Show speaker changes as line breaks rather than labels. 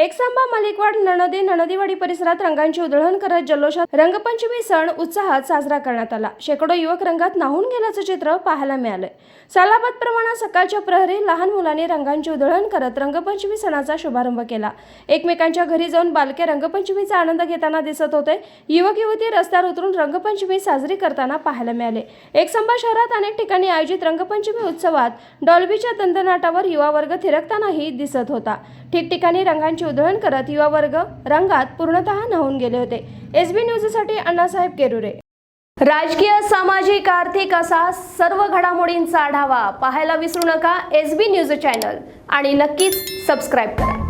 एकसांबा मालिकवाड नणदे नणदीवाडी परिसरात रंगांची उधळण करत जल्लोषात रंगपंचमी सण उत्साहात साजरा करण्यात आला. शेकडो युवक रंगात नाहून गेल्याचं चित्र पाहायला मिळालंय. सालाबाद प्रमाणात सकाळच्या प्रहरी लहान मुलांनी रंगांची उधळण करत रंगपंचमी सणाचा शुभारंभ केला. एकमेकांच्या घरी जाऊन बालके रंगपंचमीचा आनंद घेताना दिसत होते. युवक युवती रस्त्यावर उतरून रंगपंचमी साजरी करताना पाहायला मिळाले. एकसांबा शहरात अनेक ठिकाणी आयोजित रंगपंचमी उत्सवात डॉल्बीच्या दंतनाटावर युवा वर्ग थिरकतानाही दिसत होता. ठिकठिकाणी रंगांची उधळण करत युवा वर्ग रंगात पूर्णतः न्हावून गेले होते. एस बी न्यूजसाठी अण्णासाहेब केरुरे.
राजकीय सामाजिक आर्थिक असा सर्व घडामोडींचा आढावा पाहायला विसरू नका एस बी न्यूज चॅनल. आणि नक्कीच सबस्क्राईब करा.